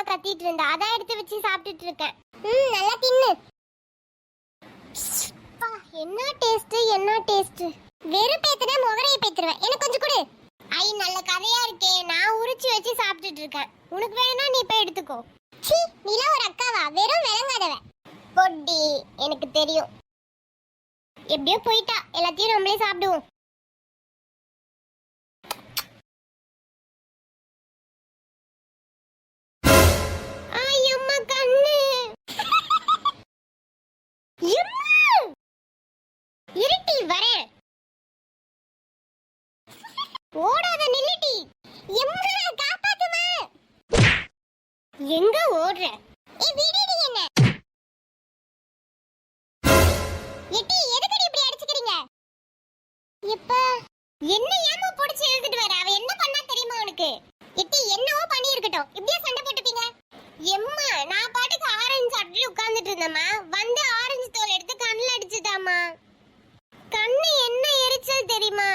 அம்மா கத்திட்டு இருந்தா. அதான் எடுத்து வச்சு சாப்பிட்டுட்டு இருக்கேன். ம் நல்லா தின்னு. என்ன டேஸ்ட் என்ன டேஸ்ட் வெறும் பேத்துனா முகரைய பேத்துருவேன். எனக்கு கொஞ்சம் கொடு. ஐ நல்ல கதையா இருக்கே. நான் உரிச்சு வச்சு சாப்பிட்டுட்டு இருக்கேன். உனக்கு வேணும்னா நீ போய் எடுத்துக்கோ. சீ நீலா ஒரு அக்காவா? வெறும் விளங்காதவ. பொட்டி எனக்கு தெரியும். எப்படியோ போயிட்டா. எல்லாத்தையும் நம்மளே சாப்பிடுவோம். ஓடாத நில்லிட்டி எம்மா காப்பாத்துமா. எங்க ஓடுற? ஏ விடுடி என்ன. எட்டி எதுக்கு இப்படி அடிச்சுக்கிறீங்க? இப்ப என்ன ஏமா பிடிச்சி இழுத்துட்டு வர? அவ என்ன பண்ணா தெரியுமா உனக்கு எட்டி என்னவோ பண்ணி இருக்கட்டும் இப்படியே சண்டை போட்டுப்பீங்க எம்மா நான் பாட்டுக்கு ஆரஞ்சு சாப்பிட்டு உட்கார்ந்துட்டு இருந்தேம்மா வந்து ஆரஞ்சு தோல் எடுத்து கண்ணுல அடிச்சுட்டாமா கண்ணு என்ன எரிச்சல் தெரியுமா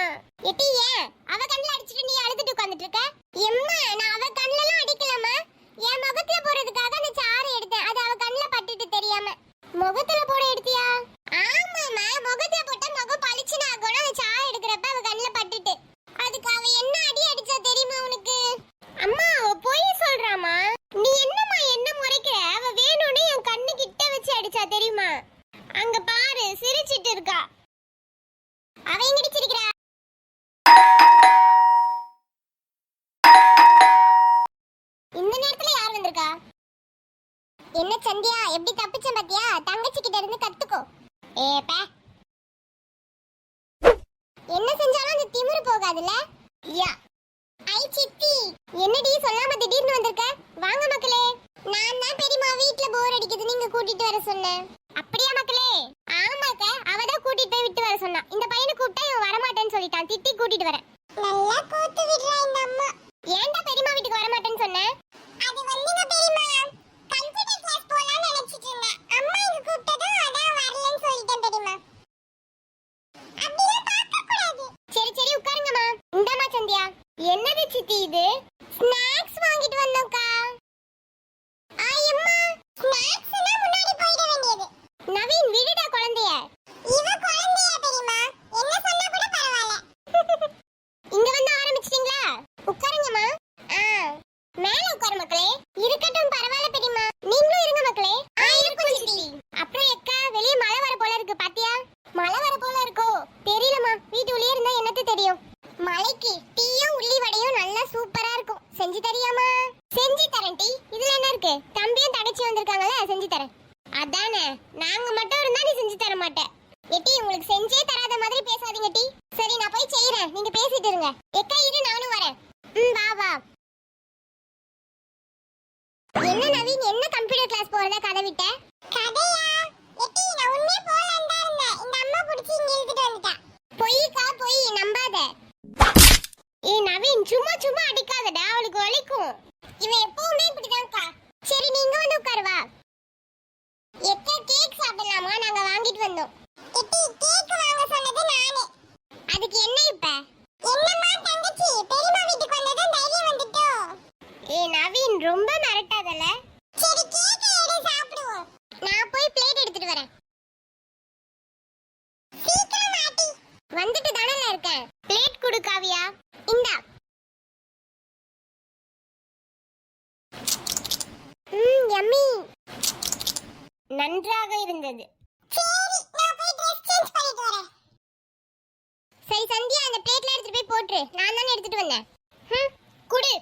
எட்டி ஏன் அவ கண்ணில் அடிச்சிட்டு நீ அழுதுட்டு உட்காந்துட்டு இருக்க? எம்மா நான் அவ கண்ணுல எல்லாம் அடிக்கலமா என் முகத்துல போறதுக்காக அந்த சாறு எடுத்தேன் அது அவ கண்ணுல பட்டுட்டு தெரியாம முகத்துல போட எடுத்தியா ஆமாமா முகத்துல போட்டா முகம் பளிச்சுன்னு ஆகணும் அந்த சாறு எடுக்கிறப்ப அவ கண்ணுல பட்டுட்டு அதுக்கு அவ என்ன அடி அடிச்சா தெரியுமா உனக்கு அம்மா அவ பொய் சொல்றாமா நீ என்னம்மா என்ன முறைக்கிற அவ வேணும்னு என் கண்ணு கிட்ட வச்சு அடிச்சா தெரியுமா அங்க பாரு சிரிச்சிட்டு இருக்கா அவ எங்க சிரிக்கிறா இந்த நேரத்துல யார் வந்திருக்கா என்ன சந்தியா? எப்படி தப்பிச்சேன் பாத்தியா? தங்கச்சி கிட்ட இருந்து கத்துக்கோ. ஏப்ப என்ன செஞ்சாலும் அந்த திமிரு போகாதுல யா. ஐ சித்தி. என்னடி சொல்லாம திடீர்னு வந்திருக்க? வாங்க மக்களே. நான் தான் பெரியம்மா வீட்ல போர் அடிக்குது நீங்க கூட்டிட்டு வர சொன்னேன். அப்படியா மக்களே? ஆமாக்கா அவ தான் கூட்டிட்டு போய் விட்டு வர சொன்னா. இந்த பையனை கூப்பிட்டா இவன் வரமாட்டேன்னு சொல்லிட்டான். திட்டி கூட்டிட்டு வரேன். நல்லா கூத்து விடுறா இந்த அம்மா ஏன்டா பெரியம்மா வீட்டுக்கு வரமாட்டேன்னு சொன்னேன் அது வந்துங்க பெரியம்மா கம்ப்யூட்டர் கிளாஸ் போலாம்னு நினைச்சிட்டு இருந்தேன் அம்மா இங்க கூப்பிட்டதும் அதான் வரலன்னு சொல்லிட்டேன் பெரியம்மா அப்படிலாம் பார்க்க கூடாது சரி சரி உட்காருங்கம்மா இந்தாம்மா சந்தியா என்னது சித்தி ஸ்நாக்ஸ் வாங்கிட்டு வந்தோம்க்கா. ஆயம்மா ஸ்நாக்ஸ்னா முன்னாடி போயிட வேண்டியது. நவீன் விடுடா குழந்தைய. இவ குழந்தையா தெரியுமா? என்ன சொன்னா கூட பரவாயில்ல. இங்க வந்து ஆரம்பிச்சிட்டீங்களா? உட்காருங்கம்மா. ஆ மேல உட்காரு மக்களே. இருக்கட்டும் பரவாயில்ல பெரியம்மா. நீங்களும் இருங்க மக்களே. ஆ இருக்கும் சித்தி. அப்புறம் எக்கா வெளிய மழை வர போல இருக்கு பாத்தியா? மழை வர போல இருக்கோ? வீட்டு உள்ளே இருந்தா என்னத்து தெரியும்? மழைக்கு டீயும் உள்ளி வடையும் நல்லா சூப்பரா இருக்கும். செஞ்சு தரியாமா? செஞ்சு தரேன் டீ. இதுல என்ன இருக்கு? தம்பியும் தங்கச்சி வந்திருக்காங்கல்ல செஞ்சு தரேன். அதானே. நாங்க மட்டும் இருந்தா நீ செஞ்சு தர மாட்டேன் எட்டி உங்களுக்கு செஞ்சே தராத மாதிரி பேசாதீங்க டி. சரி நான் போய் செய்யறேன் நீங்க பேசிட்டு இருங்க. எக்கா இரு நானும் வரேன். ம் வா வா. என்ன நவீன் என்ன கம்ப்யூட்டர் கிளாஸ் போறதா கதை விட்ட கதையா எட்டி நான் உண்மையே போலான்னு தான் இருந்தேன் இந்த அம்மா புடிச்சு இங்க இழுத்துட்டு வந்துட்டா பொய்க்கா பொய் நம்பாத ஏய் நவீன் சும்மா சும்மா அடிக்காதடா அவளுக்கு வலிக்கும். இவன் எப்பவுமே இப்படிதான்க்கா. சரி நீங்க வந்து உட்காரு எத்த கேக் சாப்பிடலாமா? நாங்க வாங்கிட்டு வந்தோம். எட்டி கேக் வாங்க சொன்னது நானே. அதுக்கு என்ன இப்ப? என்னம்மா தங்கச்சி பெரியம்மா வீட்டுக்கு வந்ததும் தைரியம் வந்துட்டோ? ஏ நவீன் ரொம்ப மிரட்டாதல? சரி கேக் எடு சாப்பிடுவோம். நான் போய் பிளேட் எடுத்துட்டு வரேன். சீக்கிரம் மாட்டி வந்துட்டு தானே இருக்கேன் பிளேட் கொடு காவியா. இந்தா ம் யம்மி நன்றாக இருந்தது. சரி சந்தியா அந்த பிளேட்ல எடுத்துட்டு போய் போட்டுரு. நான் தானே எடுத்துட்டு வந்தேன். குடு.